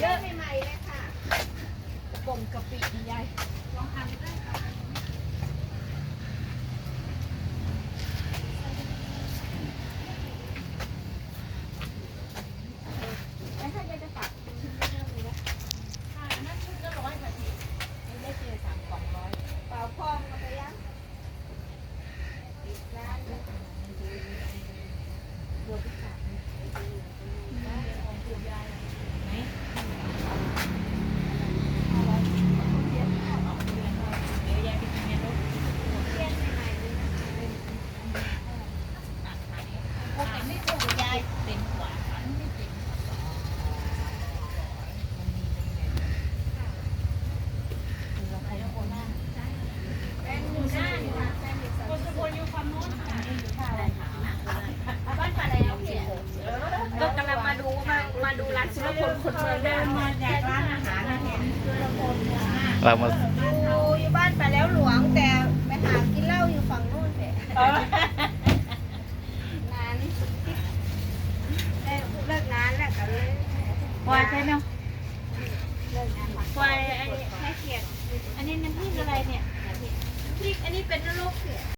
เริ่มใหม่ๆเลยค่ะ ดูร้านชุรพลคนคนเองเดินมาจากร้านอาหารนะเห็นสุรพลเรามาดูอยู่บ้านไปแล้วหลวงแต่ไปหากินเหล้าอยู่ฝั่งนู้นแต่นานเลิกงานแล้วก็เลยควายใช่ไหมคปล่อยให้เขียดอันนี้น้ำพริกอะไรเนี่ยพริกอันนี้เป็นนรกเสีย